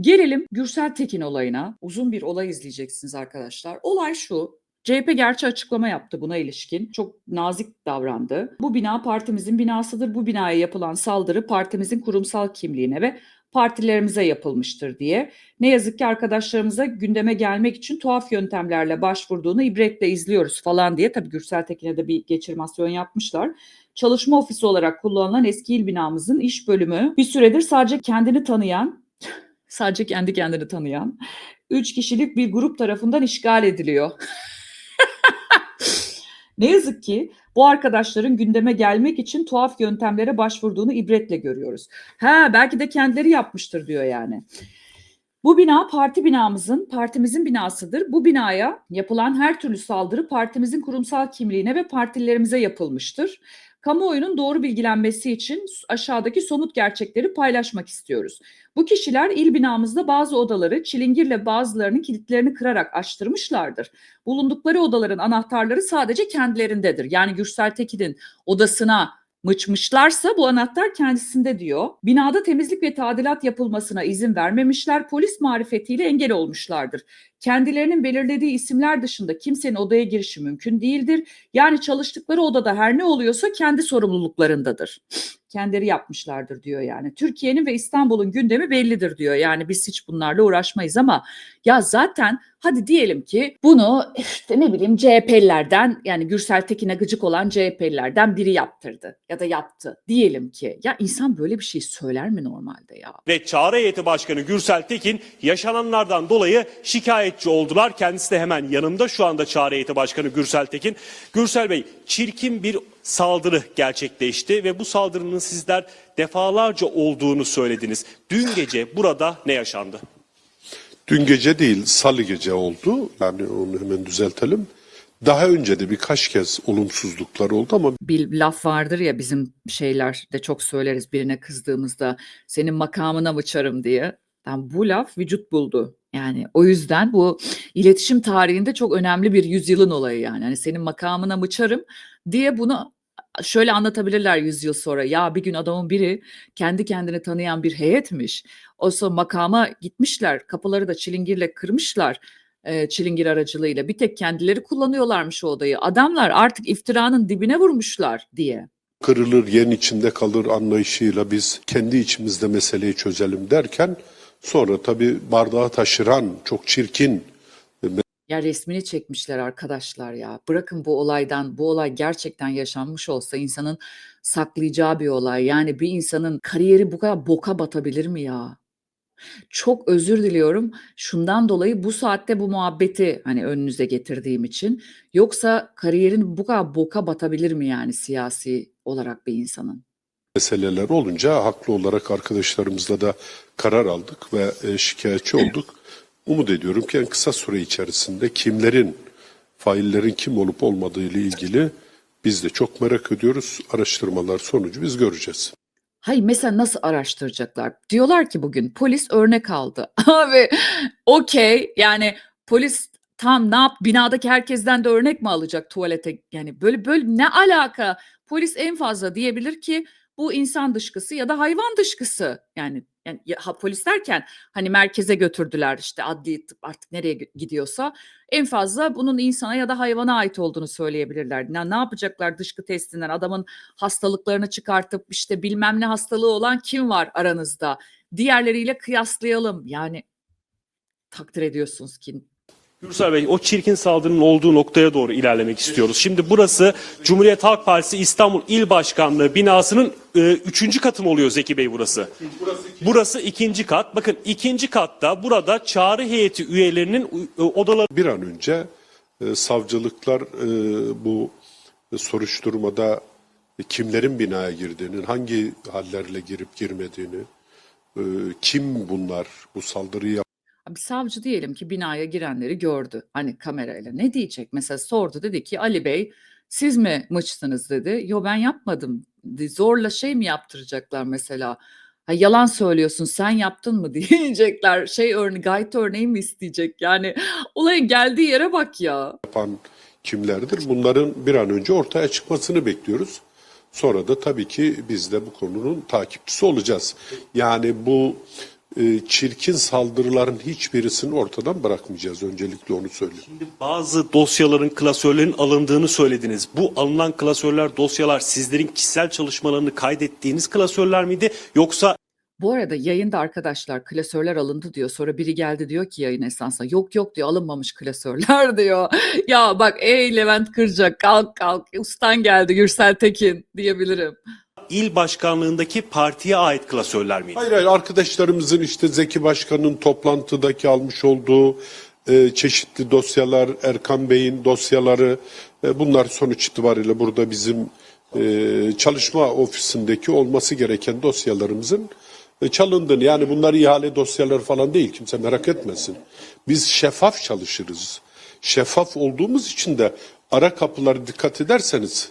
Gelelim Gürsel Tekin olayına. Uzun bir olay izleyeceksiniz arkadaşlar. Olay şu. CHP gerçi açıklama yaptı buna ilişkin. Çok nazik davrandı. Bu bina partimizin binasıdır. Bu binaya yapılan saldırı partimizin kurumsal kimliğine ve partilerimize yapılmıştır diye. Ne yazık ki arkadaşlarımıza gündeme gelmek için tuhaf yöntemlerle başvurduğunu ibretle izliyoruz falan diye. Tabii Gürsel Tekin'e de bir geçirmasyon yapmışlar. Çalışma ofisi olarak kullanılan eski il binamızın iş bölümü bir süredir sadece kendini tanıyan, sadece kendi kendini tanıyan 3 kişilik bir grup tarafından işgal ediliyor. ne yazık ki bu arkadaşların gündeme gelmek için tuhaf yöntemlere başvurduğunu ibretle görüyoruz. Ha belki de kendileri yapmıştır diyor yani. Bu bina parti binamızın, partimizin binasıdır. Bu binaya yapılan her türlü saldırı partimizin kurumsal kimliğine ve partilerimize yapılmıştır. Kamuoyunun doğru bilgilenmesi için aşağıdaki somut gerçekleri paylaşmak istiyoruz. Bu kişiler il binamızda bazı odaları çilingirle bazılarının kilitlerini kırarak açtırmışlardır. Bulundukları odaların anahtarları sadece kendilerindedir. Yani Gürsel Tekin'in odasına mıçmışlarsa bu anahtar kendisinde diyor. Binada temizlik ve tadilat yapılmasına izin vermemişler, polis marifetiyle engel olmuşlardır. Kendilerinin belirlediği isimler dışında kimsenin odaya girişi mümkün değildir. Yani çalıştıkları odada her ne oluyorsa kendi sorumluluklarındadır. Kendileri yapmışlardır diyor yani. Türkiye'nin ve İstanbul'un gündemi bellidir diyor. Yani biz hiç bunlarla uğraşmayız ama ya zaten hadi diyelim ki bunu işte ne bileyim CHP'lilerden yani Gürsel Tekin'e gıcık olan CHP'lilerden biri yaptırdı ya da yaptı. Diyelim ki ya insan böyle bir şey söyler mi normalde ya? ve Çağrı Heyeti Başkanı Gürsel Tekin yaşananlardan dolayı şikayetçi oldular. Kendisi de hemen yanımda şu anda Çağrı Heyeti Başkanı Gürsel Tekin. Gürsel Bey çirkin bir saldırı gerçekleşti ve bu saldırının sizler defalarca olduğunu söylediniz. Dün gece burada ne yaşandı? Dün gece değil, salı gece oldu. Yani onu hemen düzeltelim. Daha önce de birkaç kez olumsuzluklar oldu ama bir laf vardır ya bizim şeylerde çok söyleriz birine kızdığımızda senin makamına mıçarım diye. Bu laf vücut buldu. Yani o yüzden bu iletişim tarihinde çok önemli bir yüzyılın olayı yani. Hani senin makamına mıçarım diye bunu şöyle anlatabilirler yüzyıl sonra. Ya bir gün adamın biri kendi kendini tanıyan bir heyetmiş. Oysa makama gitmişler. Kapıları da çilingirle kırmışlar. e, çilingir aracılığıyla. Bir tek kendileri kullanıyorlarmış o odayı. Adamlar artık iftiranın dibine vurmuşlar diye. kırılır, yerin içinde kalır anlayışıyla biz kendi içimizde meseleyi çözelim derken sonra tabii bardağı taşıran, çok çirkin Ya resmini çekmişler arkadaşlar ya. Bırakın bu olaydan, bu olay gerçekten yaşanmış olsa insanın saklayacağı bir olay. Yani bir insanın kariyeri bu kadar boka batabilir mi ya? Çok özür diliyorum. Şundan dolayı bu saatte bu muhabbeti hani önünüze getirdiğim için. Yoksa kariyerin bu kadar boka batabilir mi yani siyasi olarak bir insanın? Meseleler olunca haklı olarak arkadaşlarımızla da karar aldık ve e, şikayetçi olduk. Umut ediyorum ki en kısa süre içerisinde kimlerin, faillerin kim olup olmadığı ile ilgili biz de çok merak ediyoruz. Araştırmalar sonucu biz göreceğiz. Hayır mesela nasıl araştıracaklar? Diyorlar ki bugün polis örnek aldı. Abi okey yani polis tam ne yap binadaki herkesten de örnek mi alacak tuvalete? Yani böyle böyle ne alaka? Polis en fazla diyebilir ki bu insan dışkısı ya da hayvan dışkısı. Yani yani ya- polis derken hani merkeze götürdüler işte adli tıp artık nereye gidiyorsa en fazla bunun insana ya da hayvana ait olduğunu söyleyebilirler. Ne, ne yapacaklar dışkı testinden adamın hastalıklarını çıkartıp işte bilmem ne hastalığı olan kim var aranızda? Diğerleriyle kıyaslayalım. Yani takdir ediyorsunuz ki Gürsel Bey o çirkin saldırının olduğu noktaya doğru ilerlemek istiyoruz. Şimdi burası Cumhuriyet Halk Partisi İstanbul İl Başkanlığı binasının e, üçüncü katı mı oluyor Zeki Bey burası? Burası ikinci kat. Bakın ikinci katta burada çağrı heyeti üyelerinin e, odaları Bir an önce e, savcılıklar e, bu soruşturmada kimlerin binaya girdiğini, hangi hallerle girip girmediğini, e, kim bunlar bu saldırıyı Abi savcı diyelim ki binaya girenleri gördü. Hani kamerayla ne diyecek? Mesela sordu dedi ki Ali Bey siz mi mıçtınız dedi. Yo ben yapmadım. Zorla şey mi yaptıracaklar mesela? Ha, yalan söylüyorsun sen yaptın mı diyecekler. Şey örne gayet örneği mi isteyecek? Yani olayın geldiği yere bak ya. yapan kimlerdir? Bunların bir an önce ortaya çıkmasını bekliyoruz. Sonra da tabii ki biz de bu konunun takipçisi olacağız. Yani bu çirkin saldırıların hiçbirisini ortadan bırakmayacağız. Öncelikle onu söyleyeyim. Şimdi bazı dosyaların, klasörlerin alındığını söylediniz. Bu alınan klasörler, dosyalar sizlerin kişisel çalışmalarını kaydettiğiniz klasörler miydi? Yoksa Bu arada yayında arkadaşlar klasörler alındı diyor. Sonra biri geldi diyor ki yayın esnasında yok yok diyor alınmamış klasörler diyor. ya bak ey Levent Kırcak kalk kalk ustan geldi Gürsel Tekin diyebilirim. İl başkanlığındaki partiye ait klasörler miydi? Hayır hayır arkadaşlarımızın işte Zeki Başkan'ın toplantıdaki almış olduğu e, çeşitli dosyalar, Erkan Bey'in dosyaları e, bunlar sonuç itibariyle burada bizim e, çalışma ofisindeki olması gereken dosyalarımızın e, çalındığını yani bunlar ihale dosyaları falan değil kimse merak etmesin. Biz şeffaf çalışırız. Şeffaf olduğumuz için de ara kapıları dikkat ederseniz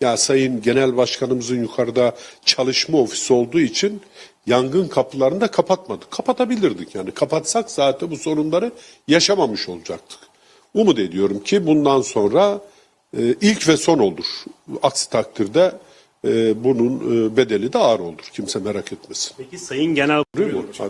ya Sayın Genel Başkanımızın yukarıda çalışma ofisi olduğu için yangın kapılarını da kapatmadık. Kapatabilirdik yani. Kapatsak zaten bu sorunları yaşamamış olacaktık. Umut ediyorum ki bundan sonra e, ilk ve son olur. Aksi takdirde e, bunun e, bedeli de ağır olur. Kimse merak etmesin. Peki Sayın Genel? Ha.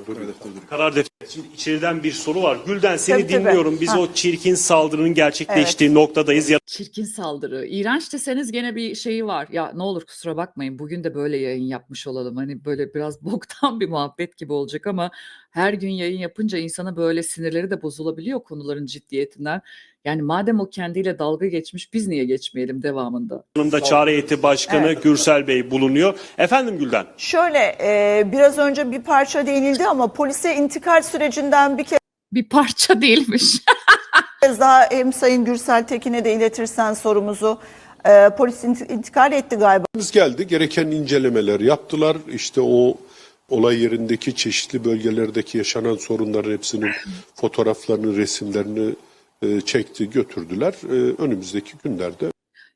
Karar defteri. Şimdi içeriden bir soru var. Gülden seni Tabii, tabii. dinliyorum. Biz Ha. o çirkin saldırının gerçekleştiği noktadayız. Çirkin saldırı. İğrenç deseniz gene bir şeyi var. Ya ne olur kusura bakmayın. Bugün de böyle yayın yapmış olalım. Hani böyle biraz boktan bir muhabbet gibi olacak ama her gün yayın yapınca insana böyle sinirleri de bozulabiliyor konuların ciddiyetinden. Yani madem o kendiyle dalga geçmiş biz niye geçmeyelim devamında? Yanında Çağrı Heyeti Başkanı Gürsel Bey bulunuyor. Efendim Gülden. Şöyle e, biraz önce bir parça değinildi ama polise intikal sürecinden bir Bir parça değilmiş. kez daha hem Sayın Gürsel Tekin'e de iletirsen sorumuzu. E, polis int- intikal etti galiba. Biz geldi gereken incelemeler yaptılar. İşte o olay yerindeki çeşitli bölgelerdeki yaşanan sorunların hepsinin fotoğraflarını, resimlerini e, çekti, götürdüler. E, önümüzdeki günlerde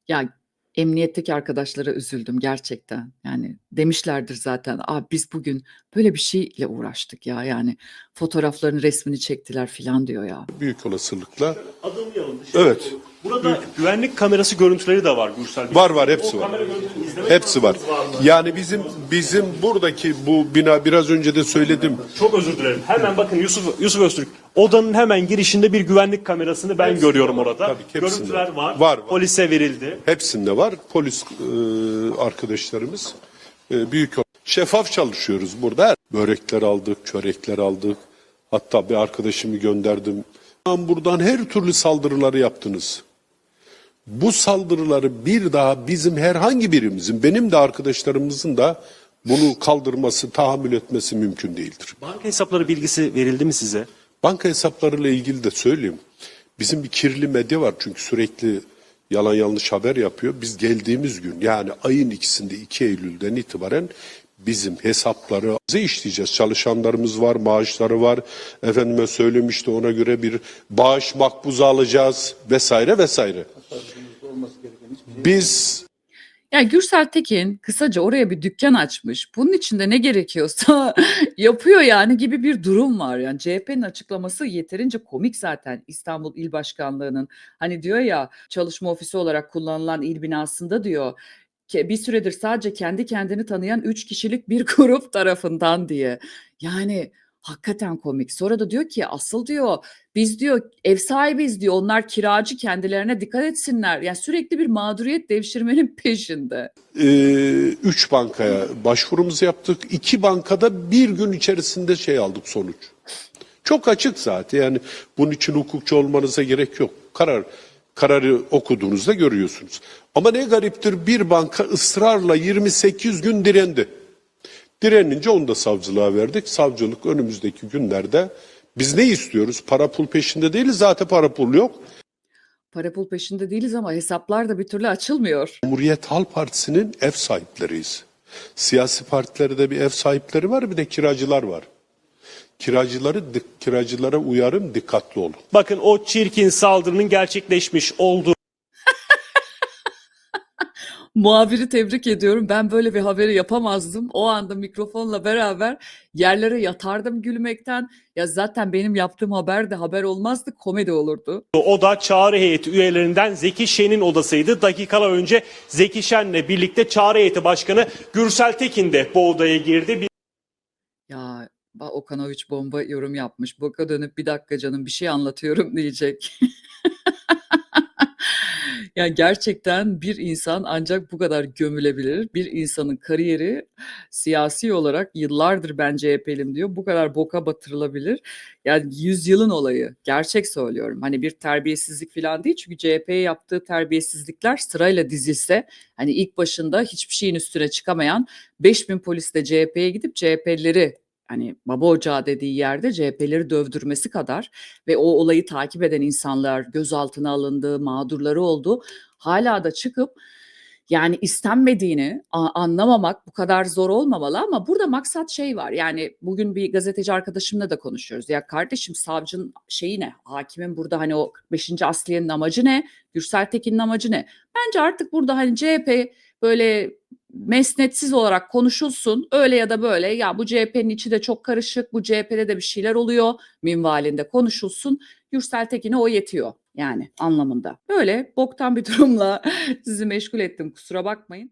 Ya emniyetteki arkadaşlara üzüldüm gerçekten. Yani demişlerdir zaten. Aa biz bugün böyle bir şeyle uğraştık ya. Yani fotoğraflarını resmini çektiler filan diyor ya. büyük olasılıkla Adımlayalım. Evet. Burada güvenlik kamerası görüntüleri de var Gürsel Bey. var var hepsi O var. kamera görüntülerini izlemek Hepsi var. şansınız mı? Yani bizim bizim buradaki bu bina biraz önce de söyledim. Çok özür dilerim. Hemen bakın Yusuf Yusuf Öztürk. Odanın hemen girişinde bir güvenlik kamerasını ben görüyorum orada. Tabii ki hepsinde. Görüntüler var. Var, var. Polise verildi. Hepsinde var. Polis e, arkadaşlarımız e, büyük şeffaf çalışıyoruz burada. Börekler aldık, çörekler aldık. Hatta bir arkadaşımı gönderdim. Buradan her türlü saldırıları yaptınız. Bu saldırıları bir daha bizim herhangi birimizin, benim de arkadaşlarımızın da bunu kaldırması, tahammül etmesi mümkün değildir. Banka hesapları bilgisi verildi mi size? Banka hesaplarıyla ilgili de söyleyeyim. Bizim bir kirli medya var çünkü sürekli yalan yanlış haber yapıyor. Biz geldiğimiz gün yani ayın ikisinde 2 Eylül'den itibaren bizim hesapları işleyeceğiz. Çalışanlarımız var, maaşları var. Efendime söylemişti ona göre bir bağış makbuzu alacağız vesaire vesaire. Biz Yani Gürsel Tekin kısaca oraya bir dükkan açmış. Bunun içinde ne gerekiyorsa yapıyor yani gibi bir durum var. Yani CHP'nin açıklaması yeterince komik zaten İstanbul İl Başkanlığı'nın. Hani diyor ya çalışma ofisi olarak kullanılan il binasında diyor bir süredir sadece kendi kendini tanıyan üç kişilik bir grup tarafından diye. Yani hakikaten komik. Sonra da diyor ki asıl diyor biz diyor ev sahibiyiz diyor onlar kiracı kendilerine dikkat etsinler. Yani sürekli bir mağduriyet devşirmenin peşinde. e, üç bankaya başvurumuzu yaptık. İki bankada bir gün içerisinde şey aldık sonuç. Çok açık zaten yani bunun için hukukçu olmanıza gerek yok. Karar kararı okuduğunuzda görüyorsunuz. Ama ne gariptir bir banka ısrarla 28 gün direndi. Direnince onu da savcılığa verdik. Savcılık önümüzdeki günlerde biz ne istiyoruz? Para pul peşinde değiliz zaten para pul yok. Para pul peşinde değiliz ama hesaplar da bir türlü açılmıyor. Cumhuriyet Halk Partisi'nin ev sahipleriyiz. Siyasi partilerde bir ev sahipleri var bir de kiracılar var. Kiracıları dik- kiracılara uyarım dikkatli olun. Bakın o çirkin saldırının gerçekleşmiş olduğu Muhabiri tebrik ediyorum. Ben böyle bir haberi yapamazdım. O anda mikrofonla beraber yerlere yatardım gülmekten. Ya zaten benim yaptığım haber de haber olmazdı, komedi olurdu. oda çağrı heyeti üyelerinden Zeki Şen'in odasıydı. Dakikalar önce Zeki Şen'le birlikte çağrı heyeti başkanı Gürsel Tekin de bu odaya girdi. Bir Ba- Okanoviç bomba yorum yapmış. Boka dönüp bir dakika canım bir şey anlatıyorum diyecek. Yani gerçekten bir insan ancak bu kadar gömülebilir. Bir insanın kariyeri siyasi olarak yıllardır ben CHP'lim diyor. Bu kadar boka batırılabilir. Yani yüzyılın olayı. Gerçek söylüyorum. Hani bir terbiyesizlik falan değil. Çünkü CHP'ye yaptığı terbiyesizlikler sırayla dizilse hani ilk başında hiçbir şeyin üstüne çıkamayan 5000 polis de CHP'ye gidip CHP'lileri hani baba ocağı dediği yerde CHP'leri dövdürmesi kadar ve o olayı takip eden insanlar gözaltına alındı, mağdurları oldu. Hala da çıkıp yani istenmediğini anlamamak bu kadar zor olmamalı ama burada maksat şey var. Yani bugün bir gazeteci arkadaşımla da konuşuyoruz. Ya kardeşim savcının şeyi ne? Hakimin burada hani o 45. asliyenin amacı ne? Gürsel Tekin'in amacı ne? Bence artık burada hani CHP böyle mesnetsiz olarak konuşulsun. Öyle ya da böyle ya bu CHP'nin içi de çok karışık. Bu CHP'de de bir şeyler oluyor. Minvalinde konuşulsun. Gürsel Tekin'e o yetiyor yani anlamında. Böyle boktan bir durumla sizi meşgul ettim kusura bakmayın.